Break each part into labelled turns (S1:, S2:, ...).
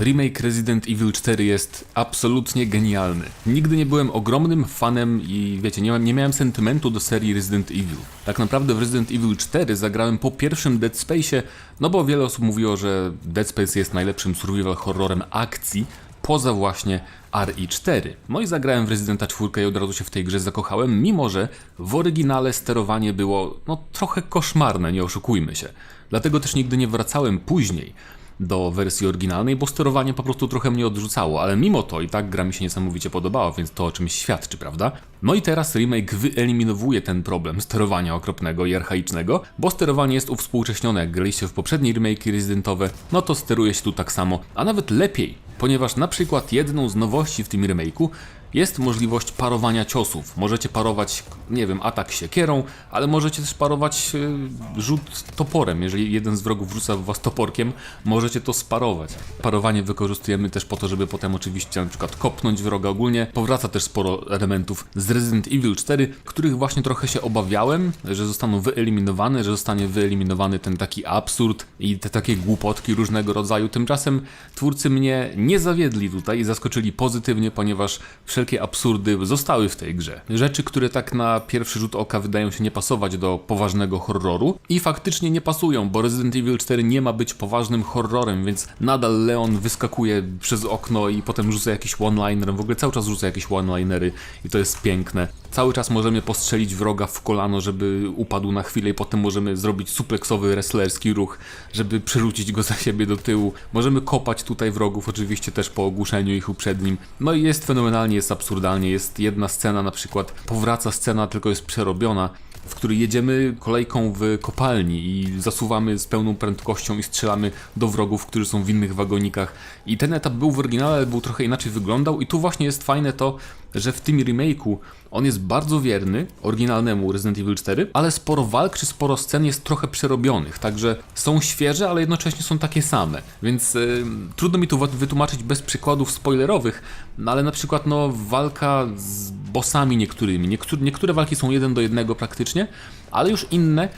S1: Remake Resident Evil 4 jest absolutnie genialny. Nigdy nie byłem ogromnym fanem i wiecie, nie, nie miałem sentymentu do serii Resident Evil. Tak naprawdę w Resident Evil 4 zagrałem po pierwszym Dead Space'ie, no bo wiele osób mówiło, że Dead Space jest najlepszym survival horrorem akcji, poza właśnie RE4. No i zagrałem w Residenta 4 i od razu się w tej grze zakochałem, mimo że w oryginale sterowanie było no trochę koszmarne, nie oszukujmy się. Dlatego też nigdy nie wracałem później do wersji oryginalnej, bo sterowanie po prostu trochę mnie odrzucało, ale mimo to i tak gra mi się niesamowicie podobała, więc to o czymś świadczy, prawda? No i teraz remake wyeliminowuje ten problem sterowania okropnego i archaicznego, bo sterowanie jest uwspółcześnione, jak graliście w poprzednie remake rezydentowe, no to steruje się tu tak samo, a nawet lepiej, ponieważ na przykład jedną z nowości w tym remake'u jest możliwość parowania ciosów. Możecie parować, nie wiem, atak siekierą, ale możecie też parować e, rzut toporem. Jeżeli jeden z wrogów rzuca w was toporkiem, możecie to sparować. Parowanie wykorzystujemy też po to, żeby potem oczywiście na przykład kopnąć wroga ogólnie. Powraca też sporo elementów z Resident Evil 4, których właśnie trochę się obawiałem, że zostaną wyeliminowane, że zostanie wyeliminowany ten taki absurd i te takie głupotki różnego rodzaju. Tymczasem twórcy mnie nie zawiedli tutaj i zaskoczyli pozytywnie, ponieważ wszelkie absurdy zostały w tej grze. Rzeczy, które tak na pierwszy rzut oka wydają się nie pasować do poważnego horroru i faktycznie nie pasują, bo Resident Evil 4 nie ma być poważnym horrorem, więc nadal Leon wyskakuje przez okno i potem rzuca jakiś one-liner, w ogóle cały czas rzuca jakieś one-linery i to jest piękne. Cały czas możemy postrzelić wroga w kolano, żeby upadł na chwilę i potem możemy zrobić supleksowy wrestlerski ruch, żeby przerzucić go za siebie do tyłu. Możemy kopać tutaj wrogów, oczywiście też po ogłuszeniu ich uprzednim. No i jest fenomenalnie, jest absurdalnie. Jest jedna scena na przykład, powraca scena, tylko jest przerobiona, w której jedziemy kolejką w kopalni i zasuwamy z pełną prędkością i strzelamy do wrogów, którzy są w innych wagonikach. I ten etap był w oryginale, ale był trochę inaczej wyglądał. I tu właśnie jest fajne to, że w tym remake'u on jest bardzo wierny oryginalnemu Resident Evil 4, ale sporo walk czy sporo scen jest trochę przerobionych, także są świeże, ale jednocześnie są takie same, więc y, trudno mi tu wytłumaczyć bez przykładów spoilerowych, no ale na przykład no walka z bossami niektórymi, niektóre, niektóre walki są jeden do jednego praktycznie, ale już inne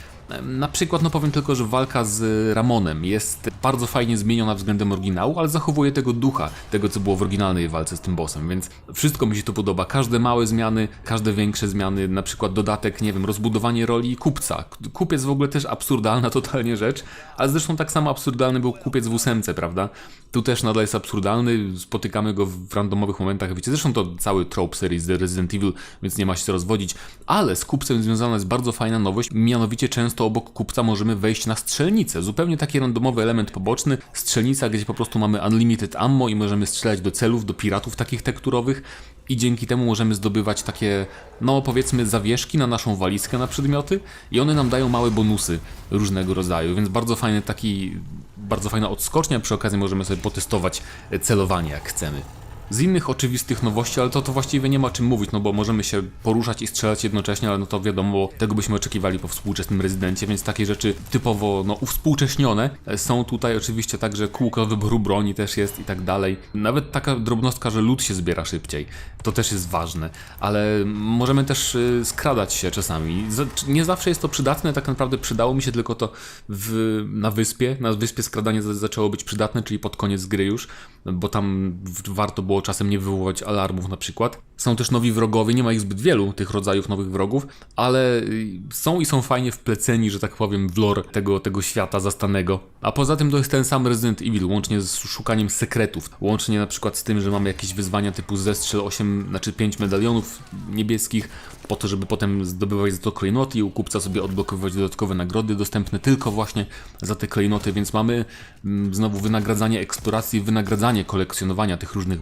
S1: na przykład, no powiem tylko, że walka z Ramonem jest bardzo fajnie zmieniona względem oryginału, ale zachowuje tego ducha, tego co było w oryginalnej walce z tym bossem, więc wszystko mi się tu podoba. Każde małe zmiany, każde większe zmiany, na przykład dodatek, nie wiem, rozbudowanie roli kupca. Kupiec w ogóle też absurdalna totalnie rzecz, ale zresztą tak samo absurdalny był kupiec w ósemce, prawda? Tu też nadal jest absurdalny, spotykamy go w randomowych momentach, wiecie, zresztą to cały trope serii z Resident Evil, więc nie ma się co rozwodzić, ale z kupcem związana jest bardzo fajna nowość, mianowicie często obok kupca możemy wejść na strzelnicę, zupełnie taki randomowy element poboczny, strzelnica, gdzie po prostu mamy unlimited ammo i możemy strzelać do celów, do piratów takich tekturowych. I dzięki temu możemy zdobywać takie, no powiedzmy, zawieszki na naszą walizkę na przedmioty. I one nam dają małe bonusy różnego rodzaju, więc bardzo fajny taki, bardzo fajna odskocznia, przy okazji możemy sobie potestować celowanie jak chcemy. Z innych oczywistych nowości, ale to, to właściwie nie ma czym mówić, no bo możemy się poruszać i strzelać jednocześnie, ale no to wiadomo, tego byśmy oczekiwali po współczesnym rezydencie, więc takie rzeczy typowo no, uwspółcześnione są tutaj oczywiście także kółko wyboru broni też jest i tak dalej. Nawet taka drobnostka, że lód się zbiera szybciej, to też jest ważne, ale możemy też y, skradać się czasami. Za- Nie zawsze jest to przydatne, tak naprawdę przydało mi się tylko to w, na wyspie. Na wyspie skradanie za- zaczęło być przydatne, czyli pod koniec gry już, bo tam warto było czasem nie wywoływać alarmów na przykład. Są też nowi wrogowie, nie ma ich zbyt wielu, tych rodzajów nowych wrogów, ale y, są i są fajnie wpleceni, że tak powiem, w lore tego, tego świata zastanego. A poza tym to jest ten sam Resident Evil, łącznie z szukaniem sekretów, łącznie na przykład z tym, że mamy jakieś wyzwania typu zestrzel 8, znaczy 5 medalionów niebieskich, po to, żeby potem zdobywać za to klejnoty i u kupca sobie odblokowywać dodatkowe nagrody dostępne tylko właśnie za te klejnoty, więc mamy mm, znowu wynagradzanie eksploracji, wynagradzanie kolekcjonowania tych różnych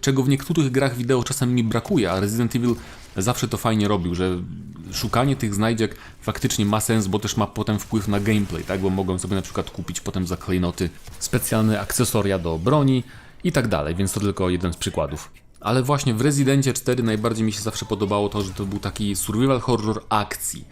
S1: czego w niektórych grach wideo czasem mi brakuje, a Resident Evil zawsze to fajnie robił, że szukanie tych znajdziek faktycznie ma sens, bo też ma potem wpływ na gameplay, tak? Bo mogłem sobie na przykład kupić potem za klejnoty specjalne akcesoria do broni i tak dalej, więc to tylko jeden z przykładów. Ale właśnie w Residencie 4 najbardziej mi się zawsze podobało to, że to był taki survival horror akcji.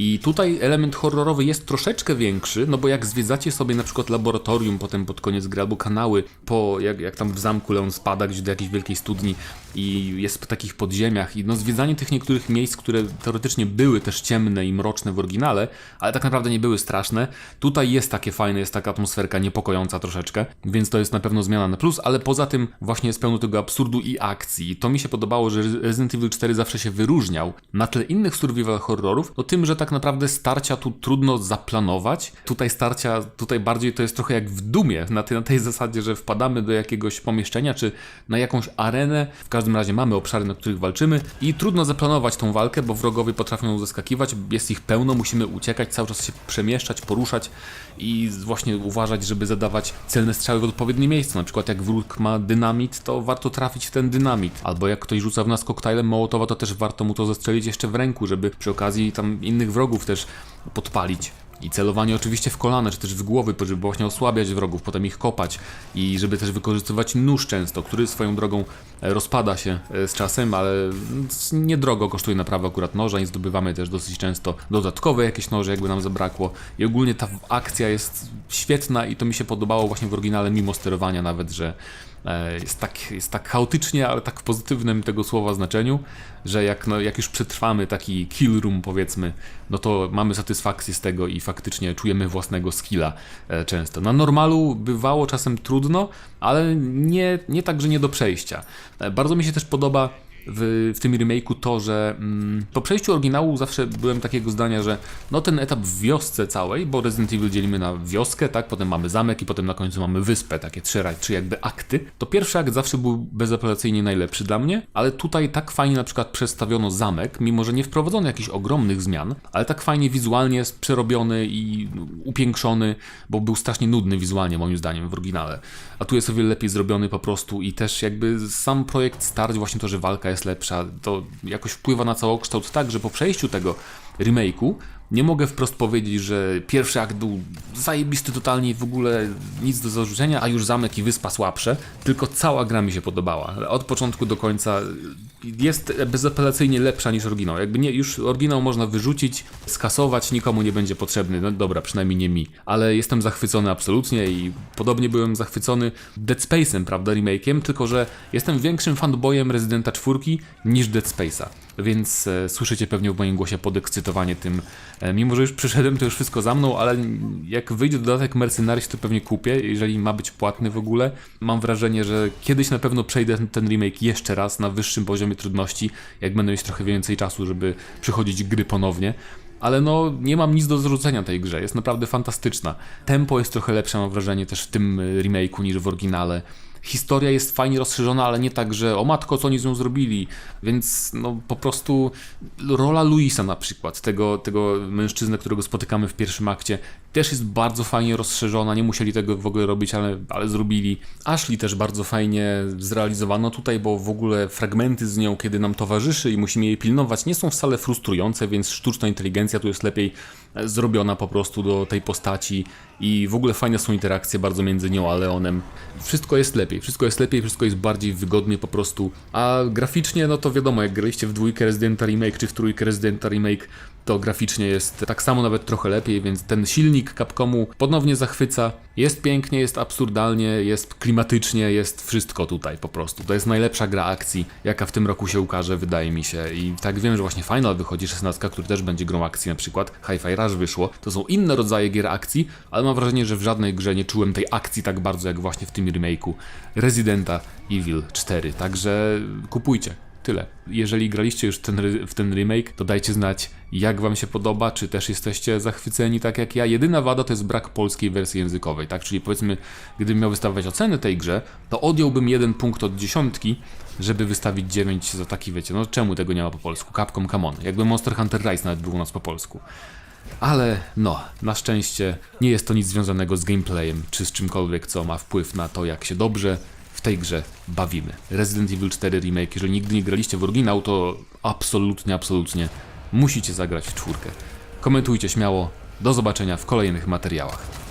S1: I tutaj element horrorowy jest troszeczkę większy, no bo jak zwiedzacie sobie na przykład laboratorium potem pod koniec gry, albo kanały, po, jak, jak tam w zamku Leon spada gdzieś do jakiejś wielkiej studni i jest w takich podziemiach i no zwiedzanie tych niektórych miejsc, które teoretycznie były też ciemne i mroczne w oryginale, ale tak naprawdę nie były straszne. Tutaj jest takie fajne, jest taka atmosferka niepokojąca troszeczkę, więc to jest na pewno zmiana na plus, ale poza tym właśnie jest pełno tego absurdu i akcji. To mi się podobało, że Resident Evil 4 zawsze się wyróżniał na tle innych survival horrorów, to tym, że tak naprawdę starcia tu trudno zaplanować. Tutaj starcia, tutaj bardziej to jest trochę jak w Dumie, na tej, na tej zasadzie, że wpadamy do jakiegoś pomieszczenia, czy na jakąś arenę, w każdym razie mamy obszary, na których walczymy i trudno zaplanować tą walkę, bo wrogowie potrafią zaskakiwać, jest ich pełno, musimy uciekać, cały czas się przemieszczać, poruszać i właśnie uważać, żeby zadawać celne strzały w odpowiednie miejsce. Na przykład jak wróg ma dynamit, to warto trafić w ten dynamit. Albo jak ktoś rzuca w nas koktajlem Mołotowa, to też warto mu to zastrzelić jeszcze w ręku, żeby przy okazji tam innych wrogów też podpalić. I celowanie oczywiście w kolana, czy też w głowy, żeby właśnie osłabiać wrogów, potem ich kopać i żeby też wykorzystywać nóż często, który swoją drogą e, rozpada się e, z czasem, ale mm, niedrogo kosztuje naprawę akurat noża i zdobywamy też dosyć często dodatkowe jakieś noże, jakby nam zabrakło. I ogólnie ta akcja jest świetna i to mi się podobało właśnie w oryginale, mimo sterowania nawet, że jest tak, jest tak chaotycznie, ale tak w pozytywnym tego słowa znaczeniu, że jak, no, jak już przetrwamy taki kill room powiedzmy, no to mamy satysfakcję z tego i faktycznie czujemy własnego skilla e, często. Na normalu bywało czasem trudno, ale nie, nie tak, że nie do przejścia. E, bardzo mi się też podoba w, w tym remake'u to, że mm, po przejściu oryginału zawsze byłem takiego zdania, że no ten etap w wiosce całej, bo Resident Evil dzielimy na wioskę, tak, potem mamy zamek i potem na końcu mamy wyspę, takie trzy, trzy jakby akty, to pierwszy akt zawsze był bezapelacyjnie najlepszy dla mnie, ale tutaj tak fajnie na przykład przedstawiono zamek, mimo że nie wprowadzono jakichś ogromnych zmian, ale tak fajnie wizualnie przerobiony i upiększony, bo był strasznie nudny wizualnie moim zdaniem w oryginale, a tu jest o wiele lepiej zrobiony po prostu i też jakby sam projekt starć, właśnie to, że walka jest lepsza, to jakoś wpływa na całokształt tak, że po przejściu tego remake'u nie mogę wprost powiedzieć, że pierwszy akt był zajebisty totalnie i w ogóle nic do zarzucenia, a już zamek i wyspa słabsze, tylko cała gra mi się podobała. Od początku do końca jest bezapelacyjnie lepsza niż oryginał. Jakby nie, już oryginał można wyrzucić, skasować, nikomu nie będzie potrzebny. No dobra, przynajmniej nie mi. Ale jestem zachwycony absolutnie i podobnie byłem zachwycony Dead Space'em, prawda, remake'iem, tylko że jestem większym fanboyem Residenta 4 niż Dead Space'a. Więc e, słyszycie pewnie w moim głosie podekscytowanie tym. E, mimo, że już przyszedłem, to już wszystko za mną, ale jak wyjdzie dodatek Mercenaries, to pewnie kupię, jeżeli ma być płatny w ogóle. Mam wrażenie, że kiedyś na pewno przejdę ten, remake jeszcze raz na wyższym poziomie trudności, jak będę mieć trochę więcej czasu, żeby przychodzić gry ponownie. Ale no, nie mam nic do zarzucenia tej grze, jest naprawdę fantastyczna. Tempo jest trochę lepsze, mam wrażenie, też w tym e, remake'u niż w oryginale historia jest fajnie rozszerzona, ale nie tak, że o matko, co oni z nią zrobili. Więc no po prostu rola Luisa na przykład, tego, tego mężczyznę, którego spotykamy w pierwszym akcie, też jest bardzo fajnie rozszerzona. Nie musieli tego w ogóle robić, ale, ale zrobili. Ashley też bardzo fajnie zrealizowano tutaj, bo w ogóle fragmenty z nią, kiedy nam towarzyszy i musimy jej pilnować, nie są wcale frustrujące, więc sztuczna inteligencja tu jest lepiej zrobiona po prostu do tej postaci i w ogóle fajne są interakcje bardzo między nią a Leonem. Wszystko jest lepiej, wszystko jest lepiej, wszystko jest bardziej wygodnie po prostu. A graficznie, no to wiadomo, jak graliście w dwójkę Residenta Remake czy w trójkę Residenta Remake, to graficznie jest tak samo, nawet trochę lepiej, więc ten silnik Capcomu ponownie zachwyca. Jest pięknie, jest absurdalnie, jest klimatycznie, jest wszystko tutaj po prostu. To jest najlepsza gra akcji, jaka w tym roku się ukaże, wydaje mi się. I tak wiem, że właśnie Final wychodzi 16, który też będzie grą akcji na przykład. Hi-Fi Rush wyszło. To są inne rodzaje gier akcji, ale mam wrażenie, że w żadnej grze nie czułem tej akcji tak bardzo, jak właśnie w tym remake'u Residenta Evil 4. Także kupujcie. Tyle. Jeżeli graliście już ten, w ten remake, to dajcie znać, jak wam się podoba, czy też jesteście zachwyceni tak jak ja. Jedyna wada to jest brak polskiej wersji językowej, tak? Czyli powiedzmy, gdybym miał wystawiać oceny tej grze, to odjąłbym jeden punkt od dziesiątki, żeby wystawić 9 za taki, wiecie, no czemu tego nie ma po polsku? Capcom, come on. Jakby Monster Hunter Rise nawet był u nas po polsku. Ale no, na szczęście nie jest to nic związanego z gameplayem, czy z czymkolwiek, co ma wpływ na to, jak się dobrze w tej grze bawimy. Resident Evil 4 Remake, jeżeli nigdy nie graliście w oryginał, to absolutnie, absolutnie musicie zagrać w czwórkę. Komentujcie śmiało. Do zobaczenia w kolejnych materiałach.